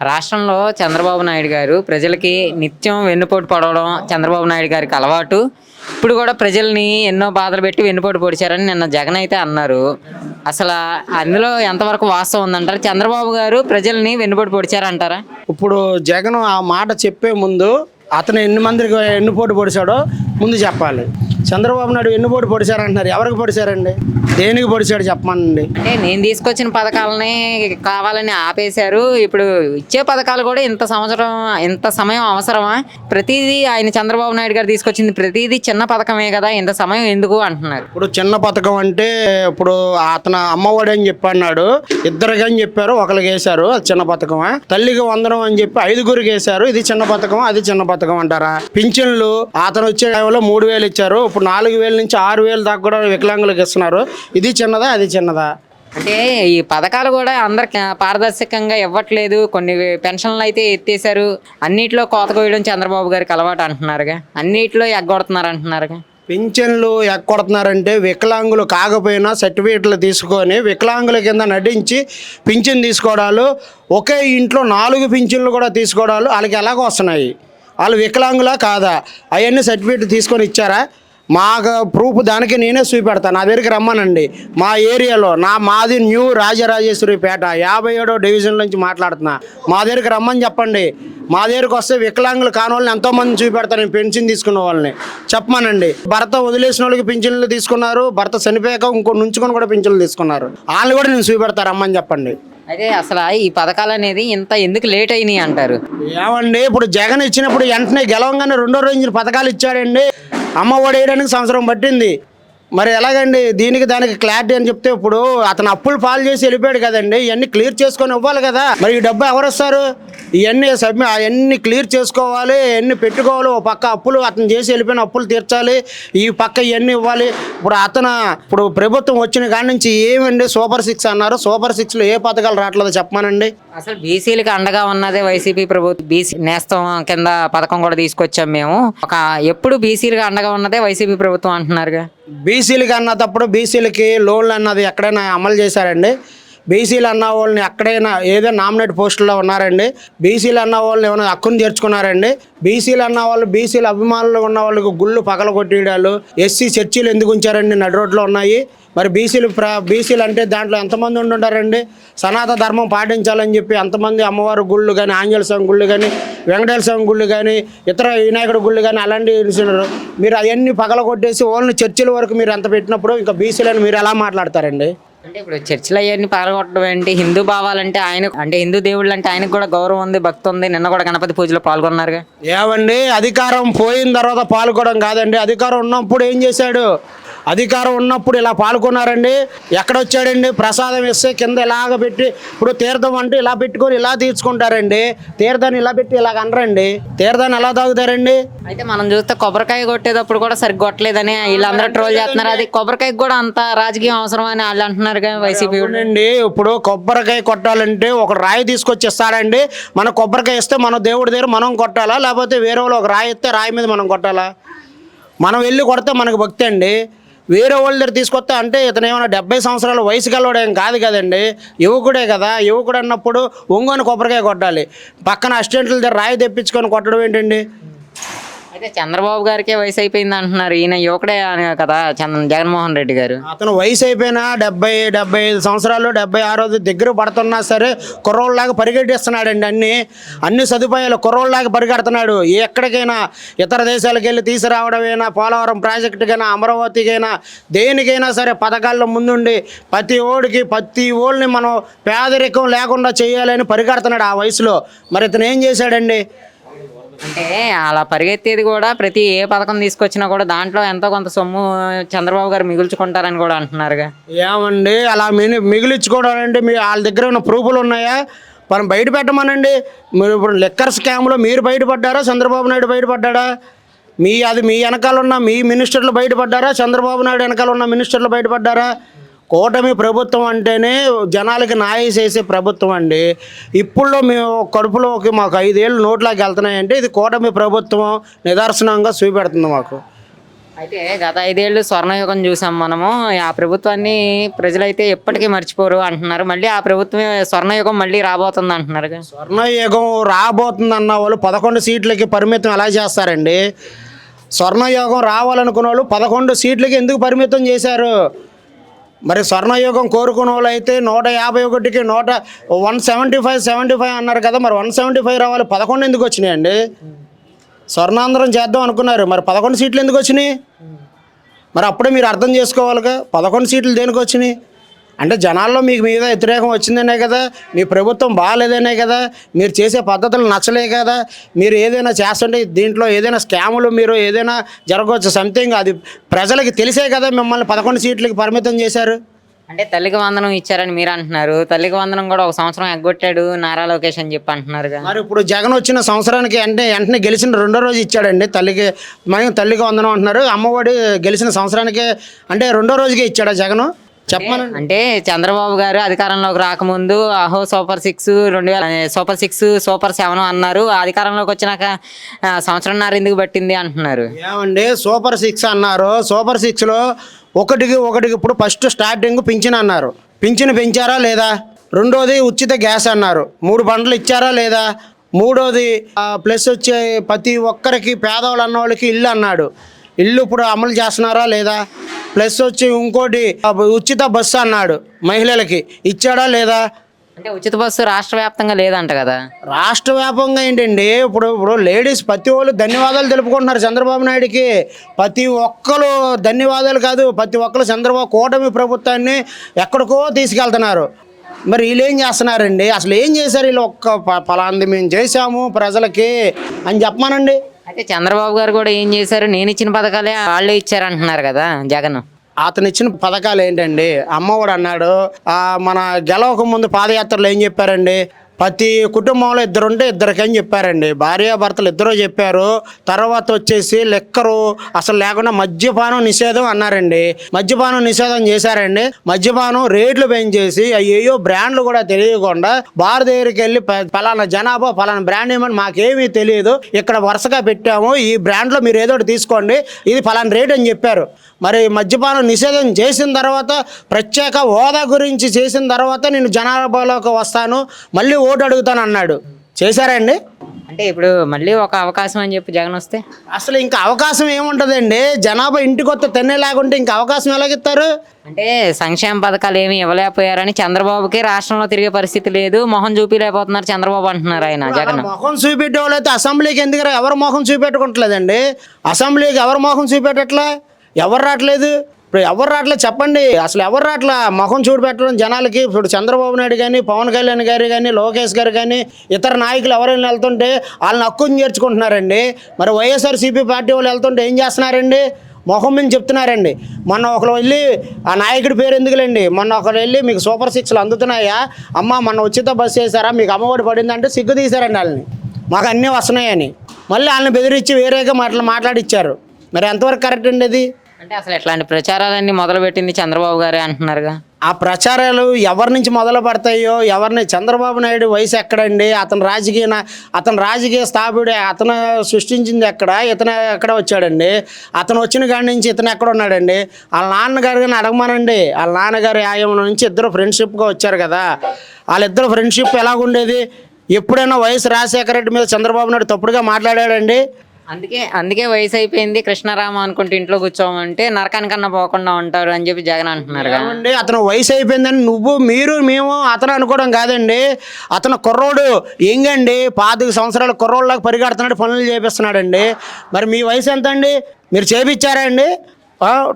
రాష్ట్రంలో చంద్రబాబు నాయుడు గారు ప్రజలకి నిత్యం వెన్నుపోటు పడవడం చంద్రబాబు నాయుడు గారికి అలవాటు. ఇప్పుడు కూడా ప్రజల్ని ఎన్నో బాధలు పెట్టి వెన్నుపోటు పొడిచారని నిన్న జగన్ అయితే అన్నారు. అసలు అందులో ఎంతవరకు వాస్తవం ఉందంటారు? చంద్రబాబు గారు ప్రజల్ని వెన్నుపోటు పొడిచారంటారా? ఇప్పుడు జగన్ ఆ మాట చెప్పే ముందు అతను ఎన్ని మందికి ఎన్నుపోటు పొడిచాడో ముందు చెప్పాలి. చంద్రబాబు నాయుడు ఎన్నుపోటు పొడిచారంటున్నారు? ఎవరికి పొడిచారండి? దేనికి పొడిచాడు చెప్పమనండి? అంటే నేను తీసుకొచ్చిన పథకాలని కావాలని ఆపేశారు. ఇప్పుడు ఇచ్చే పథకాలు కూడా ఇంత సంవత్సరం ఇంత సమయం అవసరమా? ప్రతిదీ ఆయన చంద్రబాబు నాయుడు గారు తీసుకొచ్చింది ప్రతిదీ చిన్న పథకమే కదా ఇంత సమయం ఎందుకు అంటున్నారు? ఇప్పుడు చిన్న పథకం అంటే ఇప్పుడు అతను అమ్మఒడి అని చెప్పి అన్నాడు ఇద్దరికి అని చెప్పారు ఒకరికి వేశారు అది చిన్న పథకమా? తల్లికి వందనం అని చెప్పి ఐదుగురికి వేశారు ఇది చిన్న పథకం అది చిన్న పథకం అంటారా? పింఛన్లు అతను వచ్చే టైంలో మూడు వేలు ఇచ్చారు ఇప్పుడు నాలుగు వేల నుంచి ఆరు వేలు దాకా కూడా వికలాంగులకు ఇస్తున్నారు. ఇది చిన్నదా అది చిన్నదా? అంటే ఈ పథకాలు కూడా అందరికి పారదర్శకంగా ఇవ్వట్లేదు. కొన్ని పెన్షన్లు అయితే ఎత్తేసారు అన్నిట్లో కోత కోయడం చంద్రబాబు గారికి అలవాటు అంటున్నారుగా. అన్నిట్లో ఎగ్గొడుతున్నారు అంటున్నారుగా. పింఛన్లు ఎక్కొడుతున్నారంటే వికలాంగులు కాకపోయినా సర్టిఫికేట్లు తీసుకొని వికలాంగుల కింద నటించి పింఛన్ తీసుకోవడాలు ఒకే ఇంట్లో నాలుగు పింఛన్లు కూడా తీసుకోవడాలు వాళ్ళకి ఎలాగ వస్తున్నాయి. వాళ్ళు వికలాంగులా కాదా? అవన్నీ సర్టిఫికేట్ తీసుకొని ఇచ్చారా? మాకు ప్రూఫ్ దానికి నేనే చూపెడతాను నా దగ్గరికి రమ్మనండి. మా ఏరియాలో నా మాది న్యూ రాజరాజేశ్వరిపేట యాభై ఏడో డివిజన్ నుంచి మాట్లాడుతున్నా. మా దగ్గరికి రమ్మని చెప్పండి. మా దగ్గరికి వస్తే వికలాంగులు కాని వాళ్ళని ఎంతోమంది చూపెడతాను నేను పెన్షన్ తీసుకున్న వాళ్ళని. చెప్పమనండి. భర్త వదిలేసిన వాళ్ళకి పింఛన్లు తీసుకున్నారు. భర్త చనిపోయాక ఇంకో నుంచుకొని కూడా పింఛన్లు తీసుకున్నారు. వాళ్ళు కూడా నేను చూపెడతా. రమ్మని చెప్పండి. అదే అసలు ఈ పథకాలు అనేది ఇంత ఎందుకు లేట్ అయినాయి అంటారు? ఏమండి ఇప్పుడు జగన్ ఇచ్చినప్పుడు వెంటనే గెలవంగానే రెండో రోజు పథకాలు ఇచ్చాడండి అమ్మ ఒడి వేయడానికి సంవత్సరం పట్టింది. మరి ఎలాగండి? దీనికి దానికి క్లారిటీ అని చెప్తే ఇప్పుడు అతను అప్పులు పాలు చేసి వెళ్ళిపోయాడు కదండి. ఇవన్నీ క్లియర్ చేసుకొని ఇవ్వాలి కదా. మరి ఈ డబ్బు ఎవరు వస్తారు ఇవన్నీ సబ్మి అవన్నీ క్లియర్ చేసుకోవాలి ఇవన్నీ పెట్టుకోవాలి. ఓ పక్క అప్పులు అతను చేసి వెళ్ళిపోయిన అప్పులు తీర్చాలి. ఈ పక్క ఇవన్నీ ఇవ్వాలి. ఇప్పుడు అతను ఇప్పుడు ప్రభుత్వం వచ్చిన కాడి నుంచి ఏమండి సూపర్ సిక్స్ అన్నారు? సూపర్ సిక్స్లో ఏ పథకాలు రావట్లేదు చెప్పమానండి. అసలు బీసీలకి అండగా ఉన్నదే వైసీపీ ప్రభుత్వం. బీసీ నేస్తం కింద పథకం కూడా తీసుకొచ్చాం మేము. ఒక ఎప్పుడు బీసీలకు అండగా ఉన్నదే వైసీపీ ప్రభుత్వం అంటున్నారుగా. బీసీలకి అన్నప్పుడు బీసీలకి లోన్లు అన్నది ఎక్కడైనా అమలు చేశారండి? బీసీలు అన్న వాళ్ళని ఎక్కడైనా ఏదో నామినేట్ పోస్టుల్లో ఉన్నారండి. బీసీలు అన్న వాళ్ళని ఏమైనా హక్కును చేర్చుకున్నారండి బీసీలు అన్న వాళ్ళు బీసీలు అభిమానులు ఉన్న వాళ్ళకి గుళ్ళు పగల కొట్టేయడాలు ఎస్సీ చర్చీలు ఎందుకు ఉంచారండి? నడి రోడ్లో ఉన్నాయి. మరి బీసీలు ప్ర బీసీలు అంటే దాంట్లో ఎంతమంది ఉండుంటారండి? సనాతన ధర్మం పాటించాలని చెప్పి ఎంతమంది అమ్మవారి గుళ్ళు కానీ ఆంజనేయ స్వామి గుళ్ళు కానీ వెంకటేశ్వర స్వామి గుళ్ళు కానీ ఇతర వినాయకుడి గుళ్ళు కానీ అలాంటివి మీరు అవన్నీ పగల కొట్టేసి ఓన్లీ చర్చిల వరకు మీరు ఎంత పెట్టినప్పుడు ఇంకా బీసీలను మీరు ఎలా మాట్లాడతారండి? అంటే ఇప్పుడు చర్చిలు అవన్నీ పాల్గొట్టడం ఏంటి? హిందూ భావాలంటే ఆయన అంటే హిందూ దేవుళ్ళు అంటే ఆయనకు కూడా గౌరవం ఉంది భక్తి ఉంది. నిన్న కూడా గణపతి పూజలో పాల్గొన్నారుగా. ఏమండి అధికారం పోయిన తర్వాత పాల్గొనడం కాదండి. అధికారం ఉన్నప్పుడు ఏం చేశాడు? అధికారం ఉన్నప్పుడు ఇలా పాల్గొన్నారండి. ఎక్కడ వచ్చాడండి ప్రసాదం ఇస్తే కింద ఇలాగ పెట్టి ఇప్పుడు తీర్థం అంటే ఇలా పెట్టుకొని ఇలా తీర్చుకుంటారండి. తీర్థాన్ని ఇలా పెట్టి ఇలాగ అనరండి. తీర్థాన్ని ఎలా తాగుతారండి? అయితే మనం చూస్తే కొబ్బరికాయ కొట్టేటప్పుడు కూడా సరిగ్గా కొట్టలేదని వీళ్ళందరూ ట్రోల్ చేస్తున్నారు. అది కొబ్బరికాయకి కూడా అంత రాజకీయం అవసరం అని వాళ్ళు అంటున్నారుగా వైసీపీ వాళ్ళు. అవునండి. ఇప్పుడు కొబ్బరికాయ కొట్టాలంటే ఒక రాయి తీసుకొచ్చి ఇస్తాడండి మన కొబ్బరికాయ ఇస్తే మన దేవుడి దగ్గర మనం కొట్టాలా? లేకపోతే వేరే వాళ్ళు ఒక రాయి ఇస్తే రాయి మీద మనం కొట్టాలా? మనం వెళ్ళి కొడితే మనకు భక్తి అండి. వేరే వాళ్ళ దగ్గర తీసుకొస్తే అంటే ఇతను ఏమైనా డెబ్బై సంవత్సరాల వయసు గలవాడేం కాదు కదండి. యువకుడే కదా. యువకుడు అన్నప్పుడు ఒంగోని కొబ్బరికాయ కొట్టాలి. పక్కన అసిస్టెంట్ల దగ్గర రాయి తెప్పించుకొని కొట్టడం ఏంటండి? అయితే చంద్రబాబు గారికే వయసు అయిపోయింది అంటున్నారు. ఈయన యువకుడే అని కదా చంద్ర జగన్మోహన్ రెడ్డి గారు. అతను వయసు అయిపోయినా డెబ్బై డెబ్బై ఐదు సంవత్సరాలు డెబ్బై ఆరో దగ్గర పడుతున్నా సరే కుర్రోళ్ళలాగా పరిగెట్టిస్తున్నాడండి అన్ని. అన్ని సదుపాయాలు కుర్రోళ్ళలాగా పరిగెడుతున్నాడు. ఎక్కడికైనా ఇతర దేశాలకు వెళ్ళి తీసుకురావడమైనా పోలవరం ప్రాజెక్టుకైనా అమరావతికైనా దేనికైనా సరే పథకాల్లో ముందుండి ప్రతి ఓడికి ప్రతి ఓళ్ళని మనం పేదరికం లేకుండా చేయాలని పరిగెడుతున్నాడు ఆ వయసులో. మరి ఇతను ఏం చేశాడండి? అంటే అలా పరిగెత్తేది కూడా ప్రతి ఏ పథకం తీసుకొచ్చినా కూడా దాంట్లో ఎంతో కొంత సొమ్ము చంద్రబాబు గారు మిగుల్చుకుంటారని కూడా అంటున్నారుగా. ఏమండి? అలా మిని మిగిలించుకోవడం అంటే మీ వాళ్ళ దగ్గర ఉన్న ప్రూఫ్లు ఉన్నాయా? మనం బయట పెట్టమనండి. మీరు ఇప్పుడు లెక్కర్ స్కామ్లో మీరు బయటపడ్డారా? చంద్రబాబు నాయుడు బయటపడ్డాడా? మీ అది మీ వెనకాల ఉన్న మీ మినిస్టర్లు బయటపడ్డారా? చంద్రబాబు నాయుడు వెనకాల ఉన్న మినిస్టర్లు బయటపడ్డారా? కూటమి ప్రభుత్వం అంటేనే జనాలకి న్యాయం చేసే ప్రభుత్వం అండి. ఇప్పుడులో మేము కడుపులోకి మాకు ఐదేళ్ళు నోట్లోకి వెళ్తున్నాయంటే ఇది కూటమి ప్రభుత్వం నిదర్శనంగా చూపెడుతుంది మాకు. అయితే గత ఐదేళ్ళు స్వర్ణయుగం చూసాం మనము. ఆ ప్రభుత్వాన్ని ప్రజలైతే ఎప్పటికీ మర్చిపోరు అంటున్నారు. మళ్ళీ ఆ ప్రభుత్వం స్వర్ణయుగం మళ్ళీ రాబోతుంది అంటున్నారు. స్వర్ణయుగం రాబోతుంది అన్న వాళ్ళు పదకొండు సీట్లకి పరిమితం ఎలా చేస్తారండి? స్వర్ణయుగం రావాలనుకున్న వాళ్ళు పదకొండు సీట్లకి ఎందుకు పరిమితం చేశారు? మరి స్వర్ణయుగం కోరుకున్న వాళ్ళు అయితే నూట యాభై ఒకటికి నూట one seventy five seventy five అన్నారు కదా మరి వన్ సెవెంటీ ఫైవ్ రావాలి. పదకొండు ఎందుకు వచ్చినాయండి స్వర్ణాంధ్రం చేద్దాం అనుకున్నారు. మరి పదకొండు సీట్లు ఎందుకు వచ్చినాయి? మరి అప్పుడే మీరు అర్థం చేసుకోవాలిగా. పదకొండు సీట్లు దేనికి వచ్చినాయి? అంటే జనాల్లో మీకు మీద వ్యతిరేకం వచ్చిందనే కదా మీ ప్రభుత్వం బాగాలేదనే కదా మీరు చేసే పద్ధతులు నచ్చలే కదా మీరు ఏదైనా చేస్తుంటే దీంట్లో ఏదైనా స్కాములు మీరు ఏదైనా జరగవచ్చు సంథింగ్ అది ప్రజలకి తెలిసే కదా మిమ్మల్ని పదకొండు సీట్లకి పరిమితం చేశారు. అంటే తల్లికి వందనం ఇచ్చారని మీరు అంటున్నారు. తల్లికి వందనం కూడా ఒక సంవత్సరం ఎగ్గొట్టాడు నారా లోకేష్ అని చెప్పి అంటున్నారుగా. మరి ఇప్పుడు జగన్ వచ్చిన సంవత్సరానికి అంటే వెంటనే గెలిచిన రెండో రోజు ఇచ్చాడండి తల్లికి మనం తల్లికి వందనం అంటున్నారు. అమ్మఒడి గెలిచిన సంవత్సరానికి అంటే రెండో రోజుకే ఇచ్చాడా జగన్? చెప్పమనండి అంటే చంద్రబాబు గారు అధికారంలోకి రాకముందు అహో సూపర్ సిక్స్ రెండు వేల సూపర్ సిక్స్ సూపర్ సెవెన్ అన్నారు. అధికారంలోకి వచ్చినాక సంవత్సరంన్నర ఎందుకు పట్టింది అంటున్నారు? ఏమండి? సూపర్ సిక్స్ అన్నారు. సూపర్ సిక్స్లో ఒకటికి ఒకటికి ఇప్పుడు ఫస్ట్ స్టార్టింగ్ పింఛన్ అన్నారు. పింఛన్ పెంచారా లేదా? రెండోది ఉచిత గ్యాస్ అన్నారు. మూడు బండ్లు ఇచ్చారా లేదా? మూడోది ప్లస్ వచ్చే ప్రతి ఒక్కరికి పేదవాళ్ళు అన్న వాళ్ళకి ఇల్లు అన్నాడు. ఇల్లు ఇప్పుడు అమలు చేస్తున్నారా లేదా? ప్లస్ వచ్చి ఇంకోటి ఉచిత బస్సు అన్నాడు మహిళలకి. ఇచ్చాడా లేదా? అంటే ఉచిత బస్సు రాష్ట్ర వ్యాప్తంగా లేదంట కదా. రాష్ట్ర వ్యాపకంగా ఏంటండి? ఇప్పుడు ఇప్పుడు లేడీస్ ప్రతి వాళ్ళు ధన్యవాదాలు తెలుపుకుంటున్నారు చంద్రబాబు నాయుడుకి. ప్రతి ఒక్కరు ధన్యవాదాలు కాదు ప్రతి ఒక్కరు చంద్రబాబు కూటమి ప్రభుత్వాన్ని ఎక్కడికో తీసుకెళ్తున్నారు. మరి వీళ్ళు ఏం చేస్తున్నారండి? అసలు ఏం చేశారు? వీళ్ళు ఒక్క పలాంది మేము చేశాము ప్రజలకి అని చెప్పమానండి. అయితే చంద్రబాబు గారు కూడా ఏం చేశారు? నేను ఇచ్చిన పథకాలే వాళ్ళే ఇచ్చారంటున్నారు కదా జగన్. అతను ఇచ్చిన పథకాలు ఏంటండి? అమ్మఒడు అన్నాడు మన గెలవక ముందు పాదయాత్రలో ఏం చెప్పారండి? ప్రతి కుటుంబంలో ఇద్దరుంటే ఇద్దరికి అని చెప్పారండి. భార్యాభర్తలు ఇద్దరూ చెప్పారు. తర్వాత వచ్చేసి లెక్కరు అసలు లేకుండా మద్యపానం నిషేధం అన్నారండి. మద్యపానం నిషేధం చేశారండి. మద్యపానం రేట్లు పెంచేసి అయ్యో బ్రాండ్లు కూడా తెలియకుండా బార్ దగ్గరికి వెళ్ళి ప- జనాభా ఫలానా బ్రాండ్ ఏమని మాకేమీ తెలియదు. ఇక్కడ వరుసగా పెట్టాము. ఈ బ్రాండ్లో మీరు ఏదో ఒకటి తీసుకోండి. ఇది ఫలానా రేట్ అని చెప్పారు. మరి మద్యపానం నిషేధం చేసిన తర్వాత ప్రత్యేక హోదా గురించి చేసిన తర్వాత నేను జనాభాలోకి వస్తాను. మళ్ళీ ఓటు అడుగుతాను అన్నాడు. చేశారండి అంటే ఇప్పుడు మళ్ళీ ఒక అవకాశం అని చెప్పి జగన్ వస్తే? అసలు ఇంకా అవకాశం ఏముంటుందండి? జనాభా ఇంటికి వస్తే తెన్నే లేకుంటే ఇంకా అవకాశం ఎలాగిస్తారు? అంటే సంక్షేమ పథకాలు ఏమి ఇవ్వలేకపోయారని చంద్రబాబుకి రాష్ట్రంలో తిరిగే పరిస్థితి లేదు. మొహం చూపిలేకపోతున్నారు చంద్రబాబు అంటున్నారు ఆయన జగన్. మొహం చూపెట్టే వాళ్ళైతే అసెంబ్లీకి ఎందుకు ఎవరు మొహం చూపెట్టుకుంటలేదండి? అసెంబ్లీకి ఎవరు మొహం చూపెట్టట్లా? ఎవరు రావట్లేదు? ఇప్పుడు ఎవరు రాట్లా చెప్పండి? అసలు ఎవరు రాట్లా మొహం చూడబెట్టడం జనాలకి? ఇప్పుడు చంద్రబాబు నాయుడు కానీ పవన్ కళ్యాణ్ గారు కానీ లోకేష్ గారు కానీ ఇతర నాయకులు ఎవరైనా వెళ్తుంటే వాళ్ళని హక్కుని చేర్చుకుంటున్నారండి. మరి వైఎస్ఆర్సీపీ పార్టీ వాళ్ళు వెళ్తుంటే ఏం చేస్తున్నారండి? మొహం మీద చెప్తున్నారండి. మొన్న ఒకరు వెళ్ళి ఆ నాయకుడి పేరు ఎందుకులేండి? మొన్న ఒకరు వెళ్ళి మీకు సూపర్ సిక్స్లు అందుతున్నాయా? అమ్మ మొన్న ఉచిత బస్సు వేసారా మీకు అమ్మఒడి పడిందంటే సిగ్గు తీశారండి వాళ్ళని. మాకు అన్నీ వస్తున్నాయని. మళ్ళీ వాళ్ళని బెదిరించి వేరేగా మాట్లా మాట్లాడిచ్చారు. మరి ఎంతవరకు కరెక్ట్ అండి అది? అంటే అసలు ఇట్లాంటి ప్రచారాలన్నీ మొదలు పెట్టింది చంద్రబాబు గారే అంటున్నారుగా? ఆ ప్రచారాలు ఎవరి నుంచి మొదలు పడతాయో ఎవరిని చంద్రబాబు నాయుడు వయసు ఎక్కడండి? అతను రాజకీయ అతను రాజకీయ స్థాపిడే అతను సృష్టించింది ఎక్కడ? ఇతను ఎక్కడ వచ్చాడండి? అతను వచ్చిన కాడి నుంచి ఇతను ఎక్కడ ఉన్నాడండి? వాళ్ళ నాన్నగారు కానీ అడగమనండి. వాళ్ళ నాన్నగారు ఆయంలో నుంచి ఇద్దరు ఫ్రెండ్షిప్గా వచ్చారు కదా. వాళ్ళిద్దరు ఫ్రెండ్షిప్ ఎలాగుండేది? ఎప్పుడైనా వైఎస్ రాజశేఖర రెడ్డి మీద చంద్రబాబు నాయుడు తప్పుడుగా మాట్లాడాడండి? అందుకే అందుకే వయసు అయిపోయింది కృష్ణారామ అనుకుంటే ఇంట్లో కూర్చోమంటే నరకానికన్నా పోకుండా ఉంటారు అని చెప్పి జగన్ అంటున్నారు కదా అతను వయసు అయిపోయిందని నువ్వు మీరు మేము అతను అనుకోవడం కాదండి. అతను కుర్రోడు ఎంగండి పాతిక సంవత్సరాల కుర్రోళ్ళకి పరిగెడుతున్నాడు పనులు చేపిస్తున్నాడండి. మరి మీ వయసు ఎంత అండి మీరు చేపించారా అండి?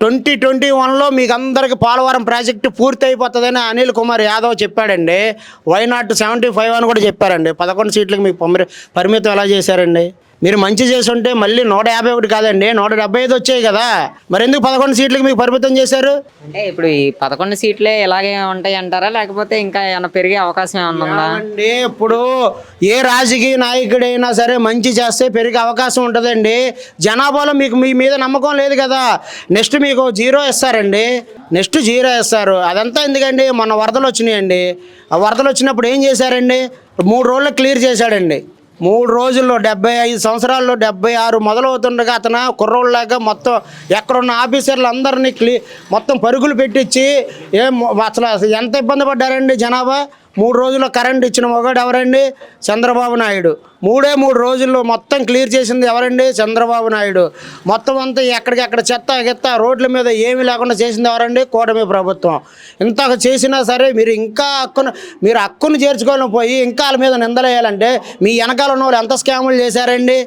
ట్వంటీ ట్వంటీ వన్లో మీకు అందరికి పోలవరం ప్రాజెక్టు పూర్తి అయిపోతుందని అనిల్ కుమార్ యాదవ్ చెప్పాడండి. వై నాట్ సెవెంటీ ఫైవ్ అని కూడా చెప్పారండి. పదకొండు సీట్లకు మీకు పరిమితం ఎలా చేశారండి? మీరు మంచి చేసి ఉంటే మళ్ళీ నూట యాభై ఒకటి కాదండి నూట డెబ్బై ఐదు వచ్చాయి కదా. మరి ఎందుకు పదకొండు సీట్లకు మీకు పరిమితం చేశారు? అంటే ఇప్పుడు ఈ పదకొండు సీట్లే ఇలాగే ఉంటాయి అంటారా? లేకపోతే ఇంకా ఏమైనా పెరిగే అవకాశం ఏమన్నా ఉందా? అండి ఇప్పుడు ఏ రాజకీయ నాయకుడైనా సరే మంచి చేస్తే పెరిగే అవకాశం ఉంటుందండి. జనాభాలో మీకు మీ మీద నమ్మకం లేదు కదా. నెక్స్ట్ మీకు జీరో ఇస్తారండి నెక్స్ట్ జీరో ఇస్తారు అదంతా ఎందుకండి? మొన్న వరదలు వచ్చినాయండి. ఆ వరదలు వచ్చినప్పుడు ఏం చేశారండి? మూడు రోజులు క్లియర్ చేశాడండి. మూడు రోజుల్లో డెబ్బై ఐదు సంవత్సరాల్లో డెబ్బై ఆరు మొదలవుతుండగా అతను కుర్రోళ్ళలాగా మొత్తం ఎక్కడున్న ఆఫీసర్లు అందరినీ క్లీ మొత్తం పరుగులు పెట్టించి ఏం అసలు అసలు ఎంత ఇబ్బంది పడ్డారండి జనాభా? మూడు రోజుల్లో కరెంట్ ఇచ్చిన మొగాడు ఎవరండి? చంద్రబాబు నాయుడు. మూడే మూడు రోజుల్లో మొత్తం క్లియర్ చేసింది ఎవరండి? చంద్రబాబు నాయుడు. మొత్తం అంతా ఎక్కడికెక్కడ చెత్త గెత్త రోడ్ల మీద ఏమీ లేకుండా చేసింది ఎవరండి? కూటమి ప్రభుత్వం. ఇంత చేసినా సరే మీరు ఇంకా హక్కును మీరు హక్కును చేర్చుకొని పోయి ఇంకా వాళ్ళ మీద నిందలేయాలంటే మీ వెనకాల ఉన్న వాళ్ళు ఎంత స్కాములు చేశారండి?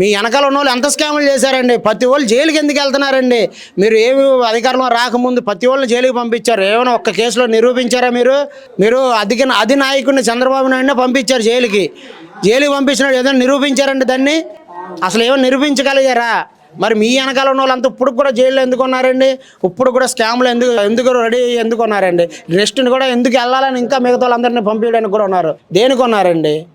మీ వెనకాల ఉన్న వాళ్ళు ఎంత స్కాములు చేశారండి? ప్రతి వాళ్ళు జైలుకి ఎందుకు వెళ్తున్నారండి? మీరు ఏమి అధికారంలో రాకముందు ప్రతి వాళ్ళని జైలుకి పంపించారు? ఏమైనా ఒక్క కేసులో నిరూపించారా మీరు? మీరు అధిక అధినాయకుడిని చంద్రబాబు నాయుడునే పంపించారు జైలుకి. జైలుకి పంపించినాడు ఏదైనా నిరూపించారండి దాన్ని? అసలు ఏమైనా నిరూపించగలిగారా? మరి మీ వెనకాల ఉన్న వాళ్ళంతా ఇప్పుడు కూడా జైల్లో ఎందుకు ఉన్నారండి? ఇప్పుడు కూడా స్కామ్లు ఎందుకు ఎందుకు రెడీ ఎందుకు ఉన్నారండి? నెక్స్ట్ కూడా ఎందుకు వెళ్ళాలని ఇంకా మిగతా వాళ్ళందరినీ పంపించడానికి కూడా ఉన్నారు. దేనికి ఉన్నారండి?